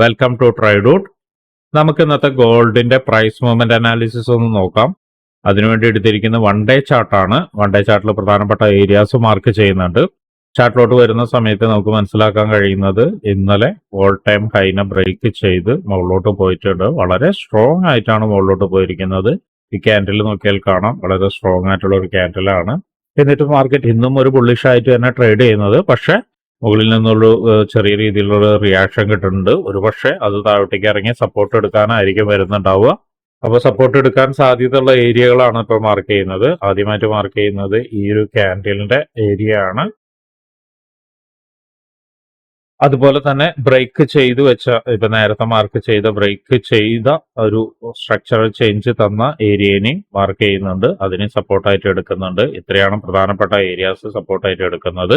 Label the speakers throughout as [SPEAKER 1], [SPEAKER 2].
[SPEAKER 1] Welcome to ട്രൈഡൂട്ട് നമുക്ക് ഇന്നത്തെ ഗോൾഡിന്റെ പ്രൈസ് മൂവ്മെന്റ് അനാലിസിസ് ഒന്ന് നോക്കാം. അതിനുവേണ്ടി എടുത്തിരിക്കുന്ന വൺ ഡേ ചാർട്ടാണ് വൺ ഡേ ചാർട്ടിൽ പ്രധാനപ്പെട്ട ഏരിയാസ് മാർക്ക് ചെയ്യുന്നുണ്ട്. ചാർട്ടിലോട്ട് വരുന്ന സമയത്ത് നമുക്ക് മനസ്സിലാക്കാൻ കഴിയുന്നത് ഇന്നലെ ഓൾ ടൈം ഹൈനെ ബ്രേക്ക് ചെയ്ത് മുകളിലോട്ട് പോയിട്ടുണ്ട്. വളരെ സ്ട്രോങ് ആയിട്ടാണ് മുകളിലോട്ട് പോയിരിക്കുന്നത്. ഈ ക്യാൻഡിൽ നോക്കിയാൽ കാണാം. വളരെ സ്ട്രോങ് ആയിട്ടുള്ള ഒരു ക്യാൻഡിലാണ് എന്നിട്ട് മാർക്കറ്റ് ഇന്നും ഒരു ബുള്ളിഷ് ആയിട്ട് തന്നെ ട്രേഡ് ചെയ്യുന്നത്. പക്ഷേ മുകളിൽ നിന്നുള്ള ചെറിയ രീതിയിലുള്ള റിയാക്ഷൻ കിട്ടുന്നുണ്ട്. ഒരുപക്ഷെ അത് താഴോട്ടേക്ക് ഇറങ്ങി സപ്പോർട്ട് എടുക്കാനായിരിക്കും വരുന്നുണ്ടാവുക. അപ്പോൾ സപ്പോർട്ട് എടുക്കാൻ സാധ്യതയുള്ള ഏരിയകളാണ് ഇപ്പോൾ മാർക്ക് ചെയ്യുന്നത്. ആദ്യമായിട്ട് മാർക്ക് ചെയ്യുന്നത് ഈ ഒരു ക്യാൻഡിലിന്റെ ഏരിയ ആണ്. അതുപോലെ തന്നെ ബ്രേക്ക് ചെയ്തു വെച്ച ഇപ്പൊ നേരത്തെ മാർക്ക് ചെയ്ത ബ്രേക്ക് ചെയ്ത ഒരു സ്ട്രക്ചറൽ ചേഞ്ച് തന്ന ഏരിയനെയും മാർക്ക് ചെയ്യുന്നുണ്ട്. അതിനെ സപ്പോർട്ടായിട്ട് എടുക്കുന്നുണ്ട്. ഇത്രയാണ് പ്രധാനപ്പെട്ട ഏരിയാസ് സപ്പോർട്ടായിട്ട് എടുക്കുന്നത്.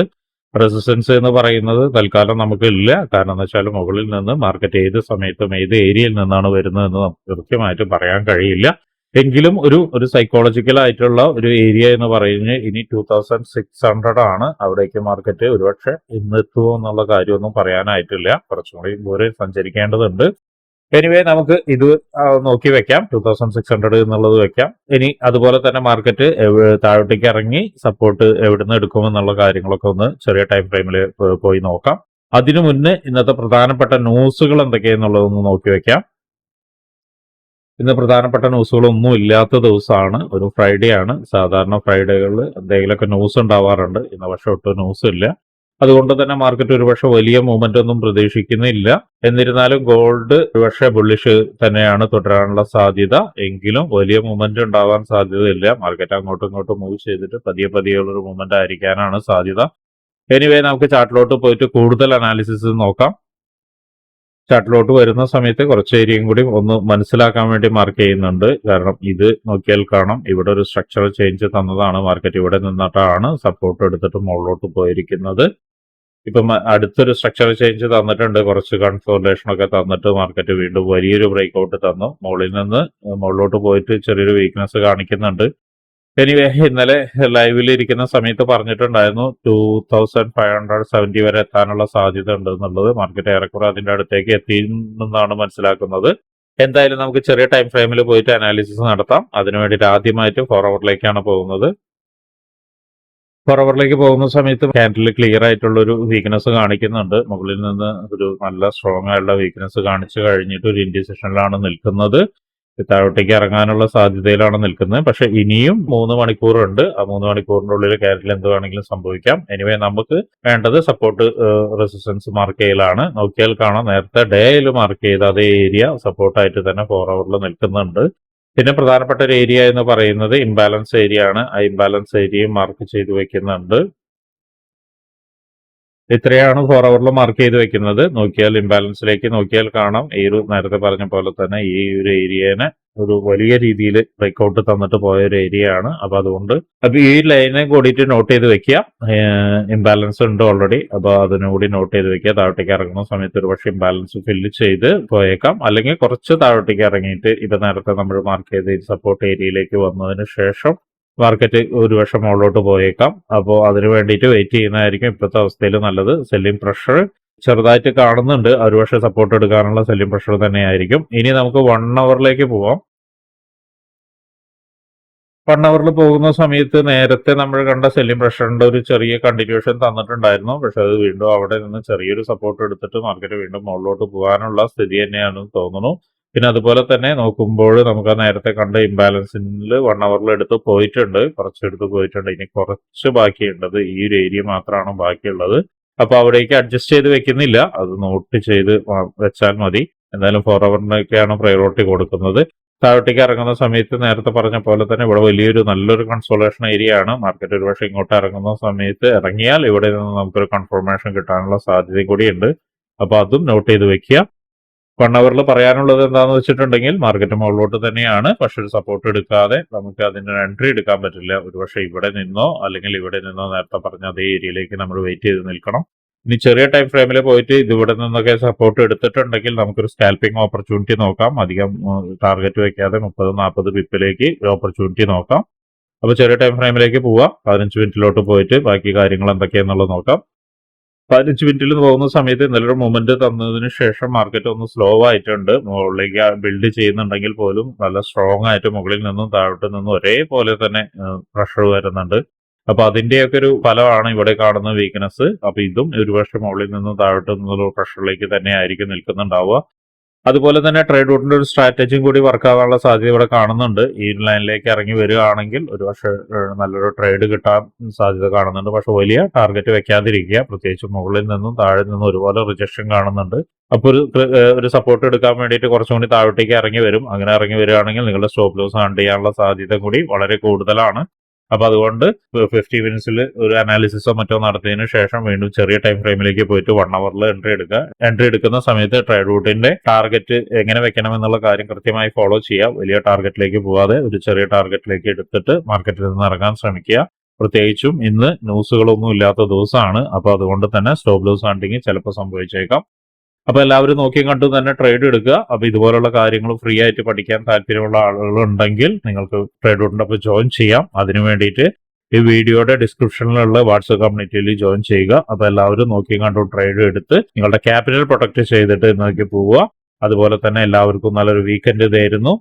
[SPEAKER 1] റെസിസ്റ്റൻസ് എന്ന് പറയുന്നത് തൽക്കാലം നമുക്ക് ഇല്ല കാരണം എന്ന് വെച്ചാൽ മുകളിൽ നിന്ന് മാർക്കറ്റ് ഏത് സമയത്തും ഏത് ഏരിയയിൽ നിന്നാണ് വരുന്നതെന്ന് നമുക്ക് കൃത്യമായിട്ട് പറയാൻ കഴിയില്ല. എങ്കിലും ഒരു ഒരു സൈക്കോളജിക്കൽ ആയിട്ടുള്ള ഒരു ഏരിയ എന്ന് പറയുന്നത് ഇനി ടൂ തൗസൻഡ് സിക്സ് ഹൺഡ്രഡ് ആണ് അവിടേക്ക് മാർക്കറ്റ് ഒരുപക്ഷെ ഇന്നെത്തുമോ എന്നുള്ള കാര്യമൊന്നും പറയാനായിട്ടില്ല. കുറച്ചും കൂടി ദൂരെ സഞ്ചരിക്കേണ്ടതുണ്ട്. എനിവേ നമുക്ക് ഇത് നോക്കി വെക്കാം. ടൂ തൗസൻഡ് സിക്സ് ഹൺഡ്രഡ് എന്നുള്ളത് വെക്കാം. ഇനി അതുപോലെ തന്നെ മാർക്കറ്റ് താഴോട്ടേക്ക് ഇറങ്ങി സപ്പോർട്ട് എവിടുന്ന് എടുക്കുമെന്നുള്ള കാര്യങ്ങളൊക്കെ ഒന്ന് ചെറിയ ടൈം ഫ്രെയിമിൽ പോയി നോക്കാം. അതിനു മുന്നേ ഇന്നത്തെ പ്രധാനപ്പെട്ട ന്യൂസുകൾ എന്തൊക്കെയെന്നുള്ളതൊന്ന് നോക്കി വെക്കാം. ഇന്ന് പ്രധാനപ്പെട്ട ന്യൂസുകളൊന്നും ഇല്ലാത്ത ദിവസമാണ് ഒരു ഫ്രൈഡേ ആണ്. സാധാരണ ഫ്രൈഡേകളിൽ എന്തെങ്കിലുമൊക്കെ ന്യൂസ് ഉണ്ടാവാറുണ്ട്. ഇന്ന് പക്ഷെ ഒട്ടും ന്യൂസ് ഇല്ല. അതുകൊണ്ട് തന്നെ മാർക്കറ്റ് ഒരുപക്ഷെ വലിയ മൂവ്മെന്റ് ഒന്നും പ്രതീക്ഷിക്കുന്നില്ല. എന്നിരുന്നാലും ഗോൾഡ് ഒരുപക്ഷെ ബുള്ളിഷ് തന്നെയാണ് തുടരാനുള്ള സാധ്യത. എങ്കിലും വലിയ മൂവ്മെന്റ് ഉണ്ടാവാൻ സാധ്യതയില്ല. മാർക്കറ്റ് അങ്ങോട്ടും ഇങ്ങോട്ടും മൂവ് ചെയ്തിട്ട് പതിയെ പതിയെ ഒരു മൂവ്മെന്റ് ആയിരിക്കാനാണ് സാധ്യത. എനിവേ നമുക്ക് ചാർട്ടിലോട്ട് പോയിട്ട് കൂടുതൽ അനാലിസിസ് നോക്കാം. ചാർട്ടിലോട്ട് വരുന്ന സമയത്ത് കുറച്ച് ഏരിയയും കൂടി ഒന്ന് മനസ്സിലാക്കാൻ വേണ്ടി മാർക്ക് ചെയ്യുന്നുണ്ട്. കാരണം ഇത് നോക്കിയാൽ കാണാം. ഇവിടെ ഒരു സ്ട്രക്ചർ ചേഞ്ച് തന്നതാണ് മാർക്കറ്റ് ഇവിടെ നിന്നിട്ടാണ് സപ്പോർട്ട് എടുത്തിട്ട് മുകളിലോട്ട് പോയിരിക്കുന്നത്. ഇപ്പം അടുത്തൊരു സ്ട്രക്ചർ ചേഞ്ച് തന്നിട്ടുണ്ട്. കുറച്ച് കൺസോൾട്ടേഷൻ ഒക്കെ തന്നിട്ട് മാർക്കറ്റ് വീണ്ടും വലിയൊരു ബ്രേക്ക് ഔട്ട് തന്നു. മുകളിൽ നിന്ന് മുകളിലോട്ട് പോയിട്ട് ചെറിയൊരു വീക്ക്നെസ് കാണിക്കുന്നുണ്ട്. എനിവേ ഇന്നലെ ലൈവിൽ ഇരിക്കുന്ന സമയത്ത് പറഞ്ഞിട്ടുണ്ടായിരുന്നു two thousand five hundred seventy വരെ എത്താനുള്ള സാധ്യത ഉണ്ട് എന്നുള്ളത്. മാർക്കറ്റ് ഏറെക്കുറെ അതിന്റെ അടുത്തേക്ക് എത്തിയെന്നാണ് മനസ്സിലാക്കുന്നത്. എന്തായാലും നമുക്ക് ചെറിയ ടൈം ഫ്രെയിമിൽ പോയിട്ട് അനാലിസിസ് നടത്താം. അതിനു വേണ്ടിയിട്ട് ആദ്യമായിട്ട് ഫോർവേഡിലേക്കാണ് പോകുന്നത്. ഫോർവേഡിലേക്ക് പോകുന്ന സമയത്ത് ക്യാൻഡിൽ ക്ലിയർ ആയിട്ടുള്ളൊരു വീക്ക്നെസ് കാണിക്കുന്നുണ്ട്. മുകളിൽ നിന്ന് ഒരു നല്ല സ്ട്രോങ് ആയിട്ടുള്ള വീക്ക്നെസ് കാണിച്ചു കഴിഞ്ഞിട്ട് ഒരു ഇൻഡിസിഷനിലാണ് നിൽക്കുന്നത്. താഴോട്ടേക്ക് ഇറങ്ങാനുള്ള സാധ്യതയിലാണ് നിൽക്കുന്നത്. പക്ഷെ ഇനിയും മൂന്ന് മണിക്കൂറുണ്ട്. ആ മൂന്ന് മണിക്കൂറിന്റെ ഉള്ളിൽ കേരളത്തിൽ എന്ത് വേണമെങ്കിലും സംഭവിക്കാം. എനിവേ നമുക്ക് വേണ്ടത് സപ്പോർട്ട് റെസിസ്റ്റൻസ് മാർക്ക് ചെയ്യലാണ്. നോക്കിയാൽ കാണാം. നേരത്തെ ഡേയിൽ മാർക്ക് ചെയ്ത അതേ ഏരിയ സപ്പോർട്ടായിട്ട് തന്നെ ഫോർ അവറിൽ നിൽക്കുന്നുണ്ട്. പിന്നെ പ്രധാനപ്പെട്ട ഒരു ഏരിയ എന്ന് പറയുന്നത് ഇംബാലൻസ് ഏരിയ ആണ്. ആ ഇംബാലൻസ് ഏരിയയും മാർക്ക് ചെയ്തു വെക്കുന്നുണ്ട്. ഇത്രയാണ് ഫോർ അവറിൽ മാർക്ക് ചെയ്ത് വെക്കുന്നത്. നോക്കിയാൽ ഇംബാലൻസിലേക്ക് നോക്കിയാൽ കാണാം. ഈ ഒരു നേരത്തെ പറഞ്ഞ പോലെ തന്നെ ഈ ഒരു ഏരിയനെ ഒരു വലിയ രീതിയിൽ ബ്രേക്ക്ഔട്ട് തന്നിട്ട് പോയ ഒരു ഏരിയ ആണ്. അപ്പൊ അതുകൊണ്ട് അപ്പൊ ഈ ലൈനെ കൂടിയിട്ട് നോട്ട് ചെയ്ത് വെക്കുക ഇംബാലൻസ് ഉണ്ട് ഓൾറെഡി അപ്പൊ അതിനുകൂടി നോട്ട് ചെയ്ത് വെക്കുക. താഴോട്ടേക്ക് ഇറങ്ങുന്ന സമയത്ത് ഒരു പക്ഷേ ഇംബാലൻസ് ഫില്ല് ചെയ്ത് പോയേക്കാം. അല്ലെങ്കിൽ കുറച്ച് താഴോട്ടേക്ക് ഇറങ്ങിയിട്ട് ഇപ്പൊ നേരത്തെ നമ്മൾ മാർക്ക് ചെയ്ത് സപ്പോർട്ട് ഏരിയയിലേക്ക് വന്നതിന് ശേഷം മാർക്കറ്റ് ഒരു വർഷം മുകളിലോട്ട് പോയേക്കാം. അപ്പോൾ അതിന് വേണ്ടിയിട്ട് വെയിറ്റ് ചെയ്യുന്നതായിരിക്കും ഇപ്പോഴത്തെ അവസ്ഥയിൽ നല്ലത്. സെല്ലിംഗ് പ്രഷർ ചെറുതായിട്ട് കാണുന്നുണ്ട്. ഒരു പക്ഷേ സപ്പോർട്ട് എടുക്കാനുള്ള സെല്ലിംഗ് പ്രഷർ തന്നെയായിരിക്കും. ഇനി നമുക്ക് വൺ അവറിലേക്ക് പോവാം. വൺ അവറിൽ പോകുന്ന സമയത്ത് നേരത്തെ നമ്മൾ കണ്ട സെല്ലിംഗ് പ്രഷറിന്റെ ഒരു ചെറിയ കണ്ടിന്യൂഷൻ തന്നിട്ടുണ്ടായിരുന്നു. പക്ഷെ അത് വീണ്ടും അവിടെ നിന്ന് ചെറിയൊരു സപ്പോർട്ട് എടുത്തിട്ട് മാർക്കറ്റ് വീണ്ടും മുകളിലോട്ട് പോകാനുള്ള സ്ഥിതി തന്നെയാണെന്ന് തോന്നുന്നു. പിന്നെ അതുപോലെ തന്നെ നോക്കുമ്പോൾ നമുക്ക് ആ നേരത്തെ കണ്ട ഇംബാലൻസിൽ വൺ അവറിൽ എടുത്ത് പോയിട്ടുണ്ട്. കുറച്ചെടുത്ത് പോയിട്ടുണ്ട്. ഇനി കുറച്ച് ബാക്കിയുണ്ടത്. ഈ ഒരു ഏരിയ മാത്രമാണ് ബാക്കിയുള്ളത്. അപ്പൊ അവിടേക്ക് അഡ്ജസ്റ്റ് ചെയ്ത് വെക്കുന്നില്ല. അത് നോട്ട് ചെയ്ത് വെച്ചാൽ മതി. എന്തായാലും ഫോർ അവറിനൊക്കെയാണ് പ്രയോറിറ്റി കൊടുക്കുന്നത്. താഴോട്ടേക്ക് ഇറങ്ങുന്ന സമയത്ത് നേരത്തെ പറഞ്ഞ പോലെ തന്നെ ഇവിടെ വലിയൊരു നല്ലൊരു കൺസോളേഷൻ ഏരിയ ആണ്. മാർക്കറ്റ് ഒരു പക്ഷേ ഇങ്ങോട്ട് ഇറങ്ങുന്ന സമയത്ത് ഇറങ്ങിയാൽ ഇവിടെ നിന്ന് നമുക്കൊരു കൺഫർമേഷൻ കിട്ടാനുള്ള സാധ്യത കൂടിയുണ്ട്. അപ്പൊ അതും നോട്ട് ചെയ്ത് വെക്കുക. വൺ അവറിൽ പറയാനുള്ളത് എന്താന്ന് വെച്ചിട്ടുണ്ടെങ്കിൽ മാർക്കറ്റ് മുകളിലോട്ട് തന്നെയാണ്. പക്ഷെ ഒരു സപ്പോർട്ട് എടുക്കാതെ നമുക്ക് അതിന്റെ എൻട്രി എടുക്കാൻ പറ്റില്ല. ഒരുപക്ഷെ ഇവിടെ നിന്നോ അല്ലെങ്കിൽ ഇവിടെ നിന്നോ നേരത്തെ പറഞ്ഞ അതേ ഏരിയയിലേക്ക് നമ്മൾ വെയിറ്റ് ചെയ്ത് നിൽക്കണം. ഇനി ചെറിയ ടൈം ഫ്രെയിമിൽ പോയിട്ട് ഇത് ഇവിടെ നിന്നൊക്കെ സപ്പോർട്ട് എടുത്തിട്ടുണ്ടെങ്കിൽ നമുക്കൊരു സ്കാൽപ്പിംഗ് ഓപ്പർച്യൂണിറ്റി നോക്കാം. അധികം ടാർഗറ്റ് വെക്കാതെ മുപ്പത് നാൽപ്പത് പിപ്പിലേക്ക് ഓപ്പർച്യൂണിറ്റി നോക്കാം. അപ്പോൾ ചെറിയ ടൈം ഫ്രെയിമിലേക്ക് പോവാം. പതിനഞ്ച് മിനിറ്റിലോട്ട് പോയിട്ട് ബാക്കി കാര്യങ്ങൾ എന്തൊക്കെയാണെന്നുള്ളത് നോക്കാം. പതിനഞ്ച് മിനിറ്റിൽ തോന്നുന്ന സമയത്ത് ഇന്നലെ ഒരു മൊമെന്റ് തന്നതിന് ശേഷം മാർക്കറ്റ് ഒന്ന് സ്ലോ ആയിട്ടുണ്ട്. മുകളിലേക്ക് ബിൽഡ് ചെയ്യുന്നുണ്ടെങ്കിൽ പോലും നല്ല സ്ട്രോങ് ആയിട്ട് മുകളിൽ നിന്നും താഴോട്ട് നിന്നും ഒരേപോലെ തന്നെ പ്രഷർ വരുന്നുണ്ട്. അപ്പൊ അതിന്റെയൊക്കെ ഒരു ഫലമാണ് ഇവിടെ കാണുന്ന വീക്ക്നെസ് അപ്പൊ ഇതും ഒരുപക്ഷെ മുകളിൽ നിന്നും താഴോട്ട് നിന്നുള്ള പ്രഷറിലേക്ക് തന്നെ ആയിരിക്കും നിൽക്കുന്നുണ്ടാവുക. അതുപോലെ തന്നെ ട്രേഡ് റൂട്ടിന്റെ ഒരു സ്ട്രാറ്റജിയും കൂടി വർക്ക് ആവാനുള്ള സാധ്യത ഇവിടെ കാണുന്നുണ്ട്. ഈ ലൈനിലേക്ക് ഇറങ്ങി വരികയാണെങ്കിൽ ഒരു പക്ഷേ നല്ലൊരു ട്രേഡ് കിട്ടാൻ സാധ്യത കാണുന്നുണ്ട്. പക്ഷെ വലിയ ടാർഗറ്റ് വെക്കാതിരിക്കുക. പ്രത്യേകിച്ച് മുകളിൽ നിന്നും താഴെ നിന്നും ഒരുപോലെ റിജക്ഷൻ കാണുന്നുണ്ട്. അപ്പോൾ ഒരു ഒരു സപ്പോർട്ട് എടുക്കാൻ വേണ്ടിയിട്ട് കുറച്ചും കൂടി താഴോട്ടേക്ക് ഇറങ്ങി വരും. അങ്ങനെ ഇറങ്ങി വരികയാണെങ്കിൽ നിങ്ങളുടെ സ്റ്റോപ്പ് ലോസ് ഹാൻഡ് ചെയ്യാനുള്ള സാധ്യത കൂടി വളരെ കൂടുതലാണ്. അപ്പൊ അതുകൊണ്ട് ഫിഫ്റ്റി മിനിറ്റ്സിൽ ഒരു അനാലിസിസോ മറ്റോ നടത്തിയതിനു ശേഷം വീണ്ടും ചെറിയ ടൈം ഫ്രെയിമിലേക്ക് പോയിട്ട് വൺ അവറിൽ എൻട്രി എടുക്കുക. എൻട്രി എടുക്കുന്ന സമയത്ത് ട്രേഡ് റൂട്ടിന്റെ ടാർഗറ്റ് എങ്ങനെ വെക്കണം എന്നുള്ള കാര്യം കൃത്യമായി ഫോളോ ചെയ്യുക. വലിയ ടാർഗറ്റിലേക്ക് പോവാതെ ഒരു ചെറിയ ടാർഗറ്റിലേക്ക് എടുത്തിട്ട് മാർക്കറ്റിൽ നിന്ന് ഇറങ്ങാൻ ശ്രമിക്കുക. പ്രത്യേകിച്ചും ഇന്ന് ന്യൂസുകളൊന്നും ഇല്ലാത്ത ദിവസമാണ്. അപ്പൊ അതുകൊണ്ട് തന്നെ സ്റ്റോപ്പ് ലോസ് ഹണ്ടിങ് ചിലപ്പോൾ സംഭവിച്ചേക്കാം. അപ്പൊ എല്ലാവരും നോക്കിയും കണ്ടും തന്നെ ട്രേഡ് എടുക്കുക. അപ്പൊ ഇതുപോലുള്ള കാര്യങ്ങൾ ഫ്രീ ആയിട്ട് പഠിക്കാൻ താല്പര്യമുള്ള ആളുകളുണ്ടെങ്കിൽ നിങ്ങൾക്ക് ട്രേഡ് ഉണ്ടപ്പോൾ ജോയിൻ ചെയ്യാം. അതിനു വേണ്ടിയിട്ട് ഈ വീഡിയോയുടെ ഡിസ്ക്രിപ്ഷനിലുള്ള വാട്സപ്പ് കമ്മ്യൂണിറ്റിയിൽ ജോയിൻ ചെയ്യുക. അപ്പൊ എല്ലാവരും നോക്കിയും കണ്ടും ട്രേഡ് എടുത്ത് നിങ്ങളുടെ ക്യാപിറ്റൽ പ്രൊട്ടക്ട് ചെയ്തിട്ട് ഇന്നേക്ക് പോവുക. അതുപോലെ തന്നെ എല്ലാവർക്കും നല്ലൊരു വീക്കെൻഡ് തരുന്നു.